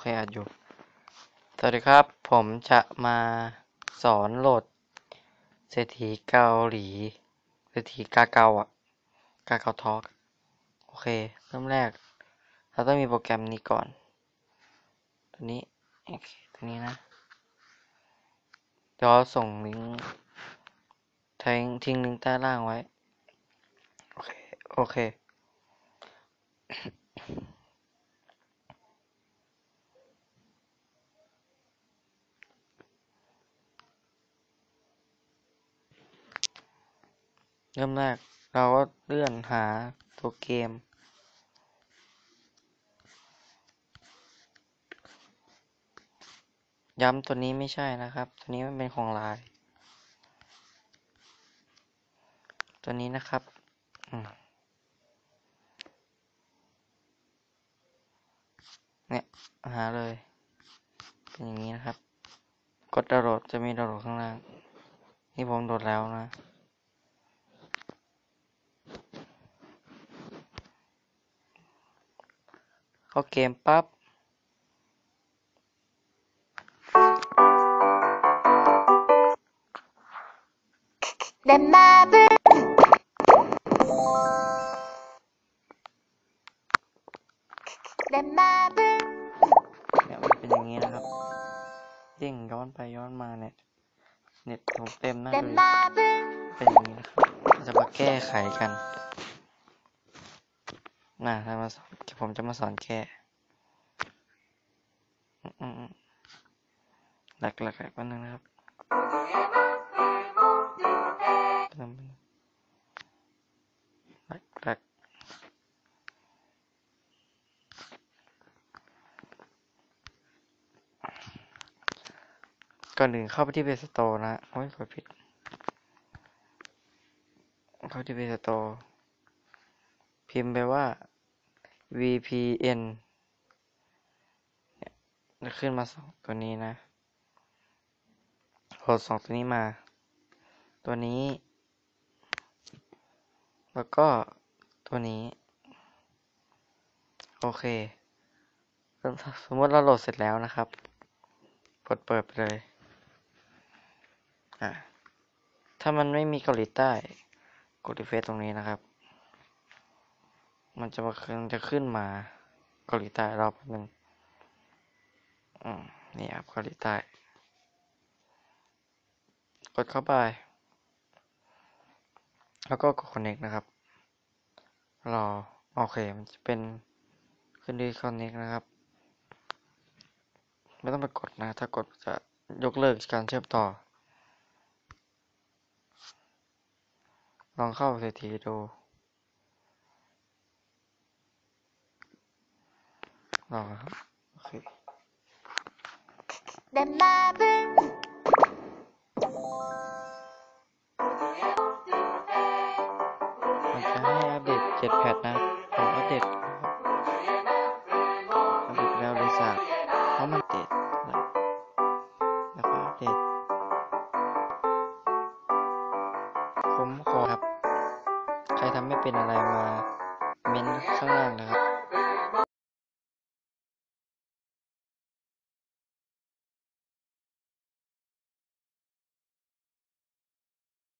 เคอัดอยู่ สวัสดีครับ ผมจะมาสอนโหลดเศรษฐีเกาหลี เศรษฐีกาเกาอะ กาเกาทอล์กโอเค เริ่มแรก เราต้องมีโปรแกรมนี้ก่อน ตัวนี้ โอเค ตัวนี้นะ เดี๋ยวเราส่งลิงก์ทิ้งทิ้งลิงก์ใต้ล่างไว้ โอเค โอเค เริ่มแรกเราก็เลื่อนหาตัวเกม ย้ำตัวนี้ไม่ใช่นะครับ ตัวนี้มันเป็นของลาย ตัวนี้นะครับเนี่ยหาเลย เป็นอย่างนี้นะครับ กดดาวน์โหลดจะมีดาวน์โหลดข้างล่าง นี่ผมโหลดแล้วนะ เข้าเกมปั๊บ 내 맘을 내 맘을 เนี่ยมันเป็นอย่างนี้นะครับเด้งย้อนไปย้อนมาเนี่ย เน็ตผมเต็มหน้า 내 เลย 맘을 เป็นอย่างนี้นะครับเราจะมาแก้ไขกันน่ะจะมาสอน ผมจะมาสอนแก้อืมอืมอืมหลักหลักหลักวันนึงนะครับแป๊บนึงหลักหลักก่อนอื่นเข้าไปที่เบสโตนะโอ้ยกดผิด เข้าที่ Play Store พิมพ์ไปว่า VPN เนี่ยจะขึ้นมาสองตัวนี้นะโหลดสองตัวนี้มา ตัวนี้ แล้วก็ตัวนี้ โอเค สมมติเราโหลดเสร็จแล้วนะครับกดเปิดไปเลย อะ ถ้ามันไม่มีเกาหลีใต้ กดรีเฟซตรงนี้นะครับ มันจะมาขึ้นจะขึ้นมาเกาหลีใต้รอบหนึ่งอืมนี่ครับเกาหลีใต้ กดเข้าไป แล้วก็กด connect นะครับ รอ โอเค มันจะเป็นขึ้นที่ connect นะครับ ไม่ต้องไปกดนะ ถ้ากดจะยกเลิกการเชื่อมต่อ ลองเข้าเศรษฐีดู รอครับโอเคเดมาบึงมจะให้อัปเดตเจ็ดแพทนะผมอัปเดตอัปเดตแล้วเลยสักเพราะมันเด็ดแล้วก็อัปเดตผมขอครับ ใครทำไม่เป็นอะไรมา เม้นข้างล่างนะครับ